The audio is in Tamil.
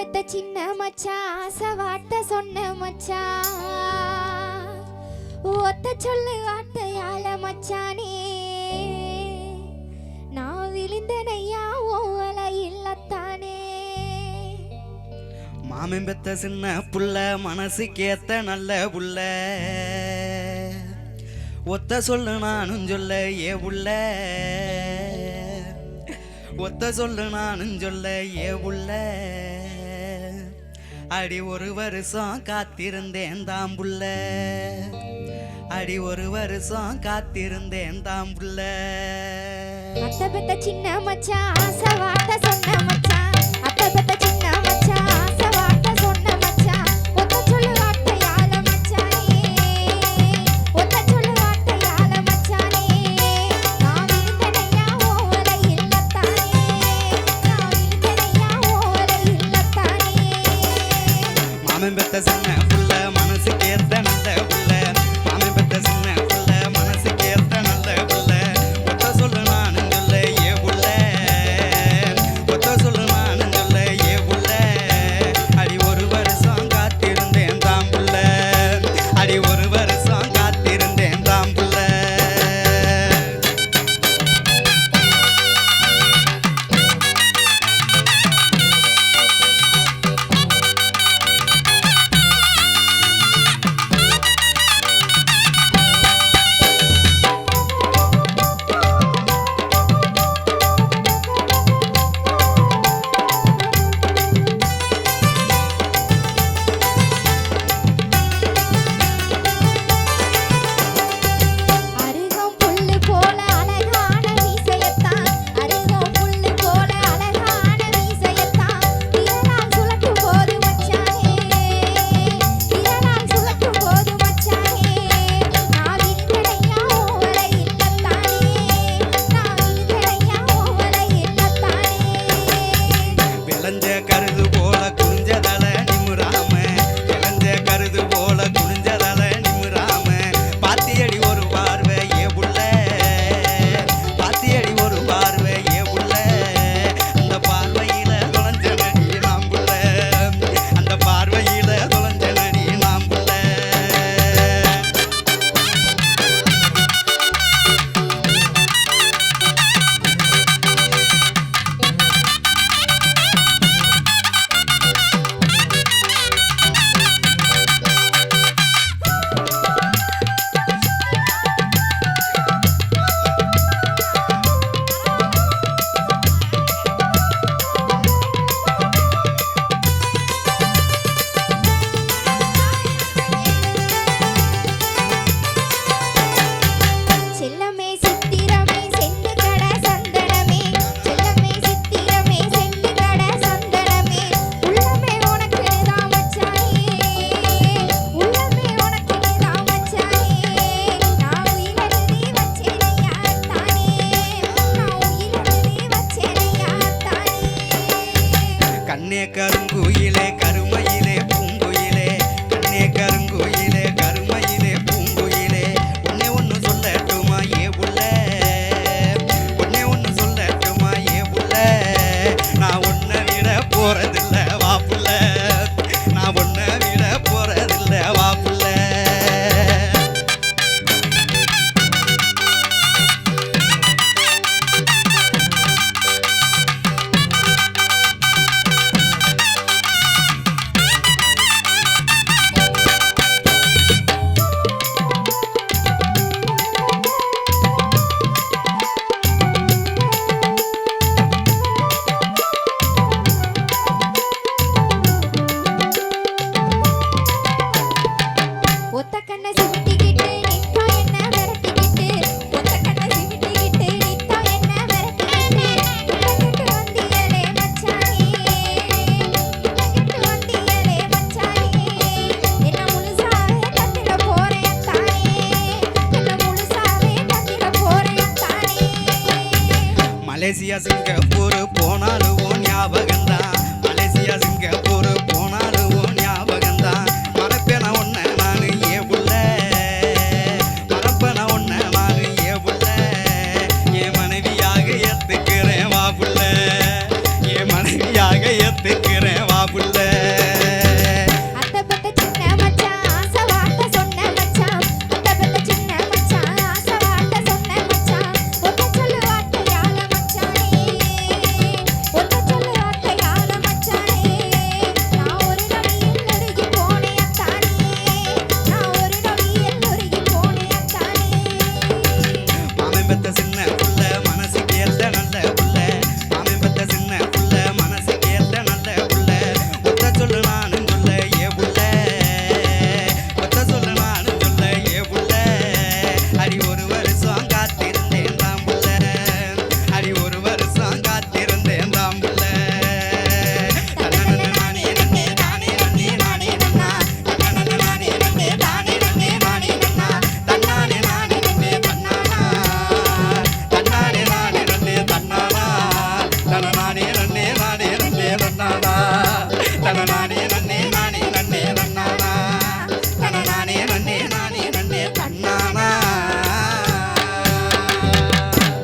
பெத்த சின்ன மச்சா ஆசை வாட்ட சொன்ன மச்சா. ஒத்த சொல்லு வார்த்தையால மச்சானே. நான் விழுந்தனையா ஓவல இல்லத்தானே. மாமன் பெத்த சின்ன புள்ள மனசுக்கேத்த நல்ல புள்ள. ஒத்த சொல்லு நானும் சொல்ல ஏ புள்ள. ஒத்த சொல்லு நானும் சொல்ல ஏ புள்ள. அடி ஒரு வருஷம் காத்திருந்தேன் தாம்புள்ள. அடி ஒரு வருஷம் காத்திருந்தேன் தாம்புள்ள. அத்தை பெத்த சின்ன மச்சான் ஆசை வார்த்தை சொன்ன மச்சான். அத்தை பெத்த அவன் பெத்த சன்ன புள்ள மனசுக்கு ஏத்த நல்ல புள்ள தேசிய சிங்கப்பூர் போனால்